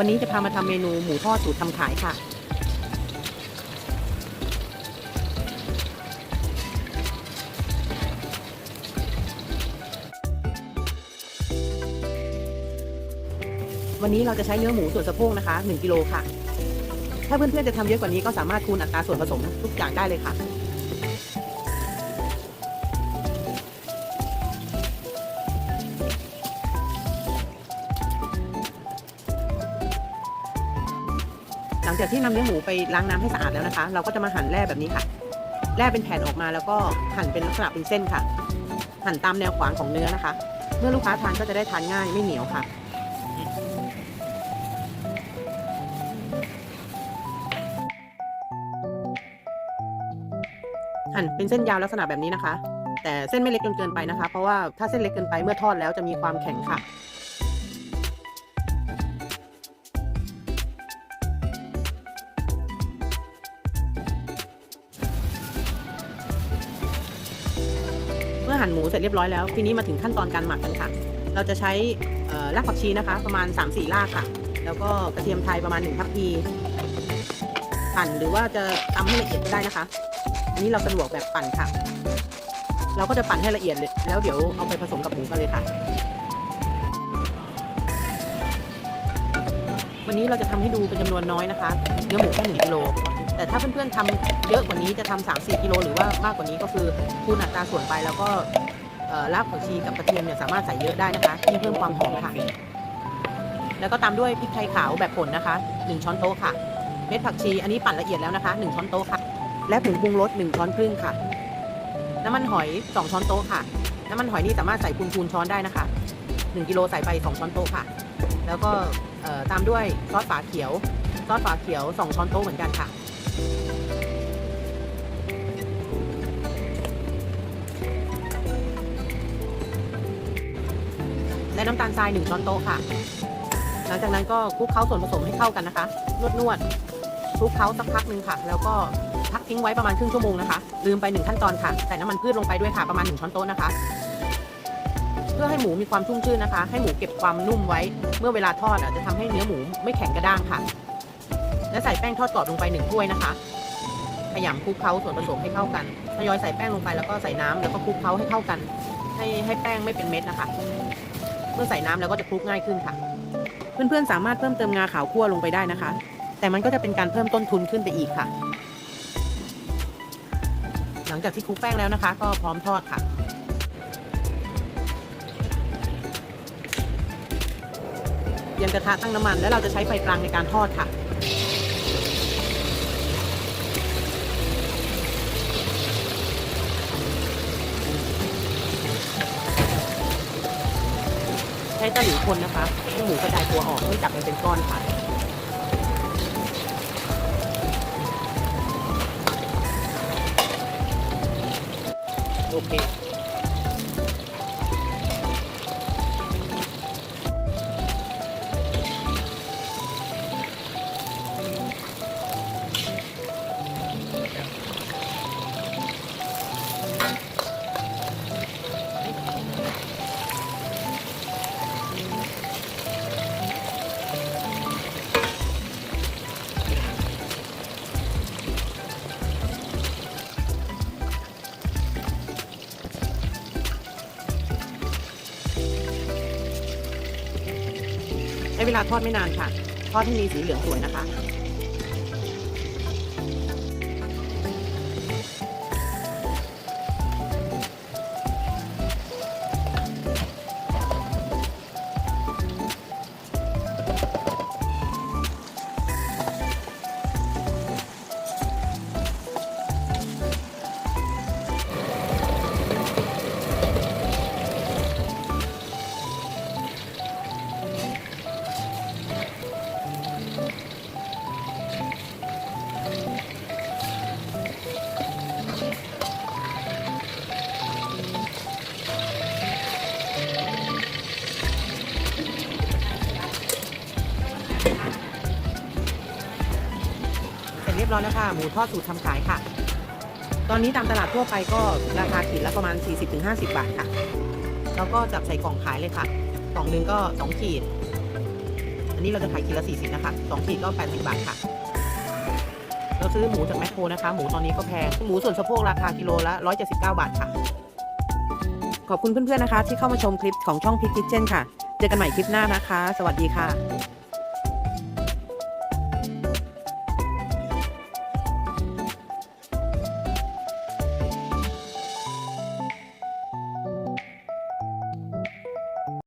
วันนี้จะพามาทำเมนูหมูทอดสูตรทำขายค่ะ วันนี้เราจะใช้เนื้อหมูส่วนสะโพกนะคะ 1 กิโลค่ะ ถ้าเพื่อนๆจะทำเยอะกว่านี้ก็สามารถคูณอัตราส่วนผสมทุกอย่างได้เลยค่ะ ลังจากที่นำเนื้อหมูไปล้างน้ำให้สะอาดแล้วนะคะ เราก็จะมาหั่นแร่แบบนี้ค่ะ แร่เป็นแผ่นออกมาแล้วก็หั่นเป็นลักษณะเป็นเส้นค่ะ หั่นตามแนวขวางของเนื้อนะคะ เมื่อลูกค้าทานก็จะได้ทานง่ายไม่เหนียวค่ะหั่นเป็นเส้นยาวลักษณะแบบนี้นะคะ แต่เส้นไม่เล็กจนเกินไปนะคะ เพราะว่าถ้าเส้นเล็กเกินไปเมื่อทอดแล้วจะมีความแข็งค่ะ หั่นหมูเสร็จเรียบร้อยแล้ว ทีนี้มาถึงขั้นตอนการหมักกันค่ะ เราจะใช้รากผักชีนะคะ ประมาณ 3-4รากค่ะ แล้วก็กระเทียมไทยประมาณ1ทัพพีปั่นหรือว่าจะตำให้ละเอียดก็ได้นะคะ อันนี้เราสะดวกแบบปั่นค่ะ เราก็จะปั่นให้ละเอียดเลยแล้วเดี๋ยวเอาไปผสมกับหมูกันเลยค่ะ วันนี้เราจะทำให้ดูเป็นจำนวนน้อยนะคะ เนื้อหมูแค่หนึ่งกิโล แต่ถ้าเพื่อนๆทำเยอะกว่านี้จะทำสามสี่กิโลหรือว่ามากกว่านี้ก็คือคูณอัตราส่วนไปแล้วก็เอ่อรากผักชีกับกระเทียมเนี่ยสามารถใส่เยอะได้นะคะยิ่งเพิ่มความหอมค่ะ แล้วก็ตามด้วยพริกไทยขาวแบบผลนะคะหนึ่งช้อนโต๊ะค่ะ เม็ดผักชีอันนี้ปั่นละเอียดแล้วนะคะหนึ่งช้อนโต๊ะค่ะ และผงปรุงรส1ช้อนครึ่งค่ะ น้ำมันหอย 2 ช้อนโต๊ะค่ะ น้ำมันหอยนี่สามารถใส่คูณๆช้อนได้นะคะ 1กิโลใส่ไป 2 ช้อนโต๊ะค่ะ แล้วก็เอ่อตามด้วยซอสฝาเขียว ซอสฝาเขียว 2 ช้อนโต๊ะเหมือนกันค่ะ และน้ำตาลทราย1ช้อนโต๊ะค่ะ หลังจากนั้นก็คลุกเคล้าส่วนผสมให้เข้ากันนะคะ นวดนวดคลุกเคล้าสักพักหนึ่งค่ะ แล้วก็พักทิ้งไว้ประมาณครึ่งชั่วโมงนะคะ ลืมไปหนึ่งขั้นตอนค่ะ ใส่น้ำมันพืชลงไปด้วยค่ะ ประมาณหนึ่งช้อนโต๊ะนะคะ เพื่อให้หมูมีความชุ่มชื่นนะคะ ให้หมูเก็บความนุ่มไว้ เมื่อเวลาทอดอะจะทำให้เนื้อหมูไม่แข็งกระด้างค่ะ และใส่แป้งทอดกรอบลงไปหนึ่งถ้วยนะคะ ขยำคลุกเคล้าส่วนผสมให้เข้ากันทยอยใส่แป้งลงไปแล้วก็ใส่น้ำแล้วก็คลุกเคล้าให้เข้ากัน ให้ให้แป้งไม่เป็นเม็ดนะคะ เมื่อใส่น้ำแล้วก็จะคลุกง่ายขึ้นค่ะ เพื่อนๆสามารถเพิ่มเติมงาขาวคั่วลงไปได้นะคะ แต่มันก็จะเป็นการเพิ่มต้นทุนขึ้นไปอีกค่ะ หลังจากที่คลุกแป้งแล้วนะคะ ก็พร้อมทอดค่ะเตรียมกระทะตั้งน้ำมันแล้วเราจะใช้ไฟกลางในการทอดค่ะ ใช้ตะหลิวคนนะคะให้หมูกระจายตัวออกไม่จับมันเป็นก้อนค่ะโอเค ช้เวลาทอดไม่นานค่ะ ทอดให้มีสีเหลืองสวยนะคะ เรียบร้อยแล้วค่ะ หมูทอดสูตรทำขายค่ะ ตอนนี้ตามตลาดทั่วไปก็ราคาขีดละประมาณ 40-50 บาทค่ะ แล้วก็จับใส่กล่องขายเลยค่ะ กล่องหนึงก็ 2 ขีด อันนี้เราจะขายขีดละ 40 นะคะ 2 ขีดก็ 80 บาทค่ะ เราซื้อหมูจากแมคโครนะคะ หมูตอนนี้ก็แพง หมูส่วนสะโพกราคากิโลละ 179 บาทค่ะ ขอบคุณเพื่อนๆนะคะ ที่เข้ามาชมคลิปของช่องพิกคิ t เ e นค่ะ เจอกันใหม่คลิปหน้านะคะ สวัสดีค่ะ